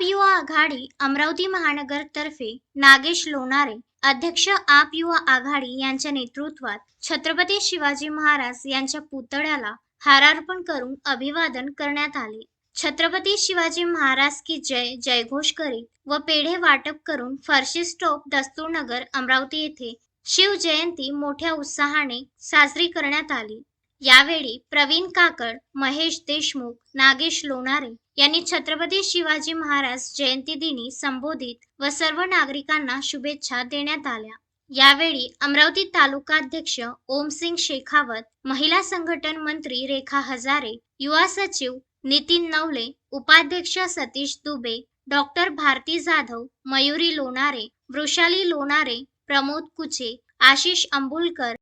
आप युवा आघाडी अमरावती महानगरतर्फे नागेश लोणारे अध्यक्ष आप युवा आघाडी यांच्या नेतृत्वात छत्रपती शिवाजी महाराज यांच्या पुतळ्याला हारार्पण करून अभिवादन करण्यात आले. छत्रपती शिवाजी महाराज की जय जयघोष करीत व पेढे वाटप करून फरशी स्टॉप दस्तूरनगर अमरावती येथे शिवजयंती मोठ्या उत्साहाने साजरी करण्यात आली. यावेळी प्रवीण काकड महेश देशमुख नागेश लोणारे यांनी छत्रपती शिवाजी महाराज जयंती दिनी संबोधित व सर्व नागरिकांना शुभेच्छा देण्यात आल्या. यावेळी अमरावती तालुकाध्यक्ष ओमसिंग शेखावत महिला संघटन मंत्री रेखा हजारे युवा सचिव नितीन नवले उपाध्यक्ष सतीश दुबे डॉक्टर भारती जाधव मयुरी लोणारे वृषाली लोणारे प्रमोद कुचे आशिष अंबुलकर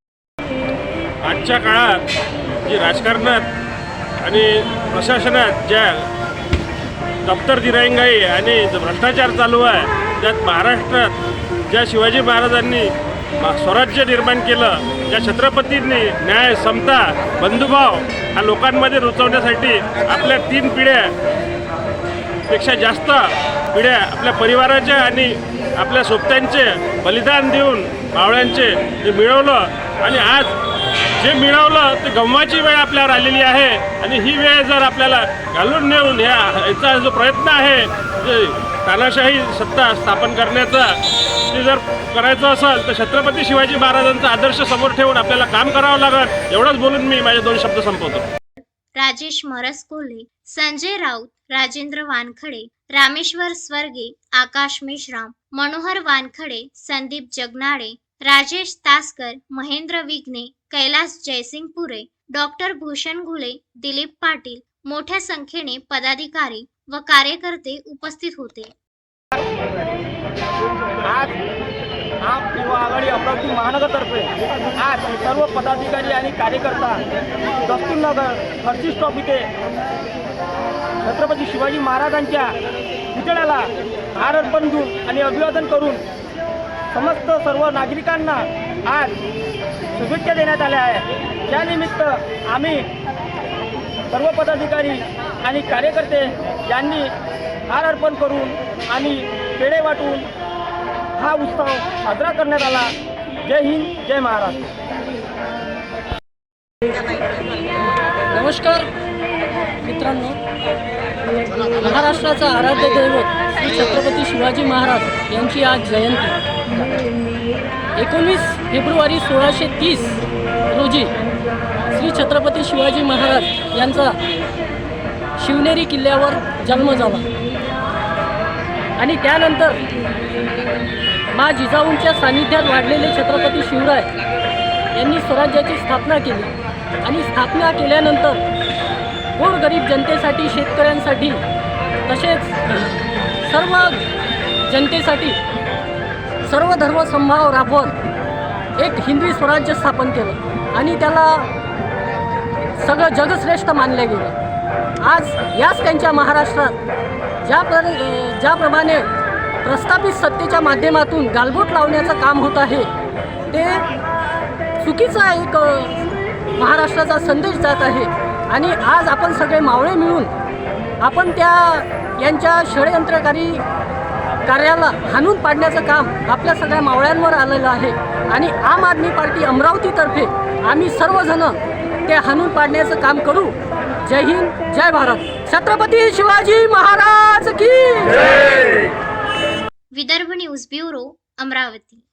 आजच्या काळात जी राजकारणात आणि प्रशासनात ज्या दप्तर दिरांगाई आणि भ्रष्टाचार चालू आहे त्यात महाराष्ट्रात ज्या शिवाजी महाराजांनी स्वराज्य निर्माण केलं ज्या छत्रपतींनी न्याय समता बंधुभाव हा लोकांमध्ये रुचवण्यासाठी आपल्या तीन पिढ्या पेक्षा जास्त पिढ्या आपल्या परिवाराच्या आणि आपल्या सोबत्यांचे बलिदान देऊन मावळ्यांचे जे मिळवलं. आणि आज जे मिळवलं ते गमवाची वेळ आपल्यावर आलेली आहे. आणि ही वेळ जर आपल्याला घालून नेऊन ह्या याचा जो प्रयत्न आहे जे तानाशाही सत्ता स्थापन करण्याचा ते जर करायचं असेल तर छत्रपती शिवाजी महाराजांचा आदर्श समोर ठेवून आपल्याला काम करावं लागेल. एवढंच बोलून मी माझे दोन शब्द संपवतो. राजेश मरसकोले संजय राऊत राजेंद्र वानखडे रामेश्वर स्वर्गे आकाश मेश्राम मनोहर वानखडे संदीप जगनाडे राजेश तासकर महेंद्र विघ्ने कैलास जयसिंगपुरे डॉक्टर भूषण घुले दिलीप पाटील मोठ्या संख्येने पदाधिकारी व कार्यकर्ते उपस्थित होते. आज आप युवा आघाडी अमरावती महानगरतर्फे आज सर्व पदाधिकारी आणि कार्यकर्ता दस्तूरनगर फरशी स्टॉप इथे छत्रपती शिवाजी महाराजांच्या पुतळ्याला हार अर्पण देऊन आणि अभिवादन करून समस्त सर्व नागरिकांना आज शुभेच्छा देण्यात आल्या आहेत. त्यानिमित्त आम्ही सर्व पदाधिकारी आणि कार्यकर्ते यांनी हार अर्पण करून आणि पेढे वाटून हा उत्सव साजरा करण्यात आला. जय हिंद जय महाराष्ट्र. नमस्कार मित्रांनो. महाराष्ट्राचा आराध्य दैवत श्री छत्रपती शिवाजी महाराज यांची आज जयंती. एकोणीस फेब्रुवारी सोळाशे तीस रोजी श्री छत्रपती शिवाजी महाराज यांचा शिवनेरी किल्ल्यावर जन्म झाला. आणि त्यानंतर मा जिजाऊंच्या सान्निध्यात वाढलेले छत्रपती शिवराय यांनी स्वराज्याची स्थापना केली. आणि स्थापना केल्यानंतर गोरगरीब जनतेसाठी शेतकऱ्यांसाठी तसेच सर्व जनतेसाठी सर्व धर्मसंभाव राबवत एक हिंदवी स्वराज्य स्थापन केलं आणि त्याला सगळं जगश्रेष्ठ मानले गेलं. आज याच त्यांच्या महाराष्ट्रात ज्या प्र ज्याप्रमाणे प्रस्थापित सत्तेच्या माध्यमातून गालबोट लावण्याचं काम होत आहे ते चुकीचा एक महाराष्ट्राचा संदेश जात आहे. आणि आज आपण सगळे मावळे मिळून आपण त्या यांच्या षडयंत्रकारी कार्याला हाणून पाडण्याचं काम आपल्या सगळ्या मावळ्यांवर आलेलं आहे. आणि आम आदमी पार्टी अमरावतीतर्फे आम्ही सर्वजण ते हाणून पाडण्याचं काम करू. जय हिंद जय भारत. छत्रपती शिवाजी महाराज की विदर्भ न्यूज ब्युरो अमरावती.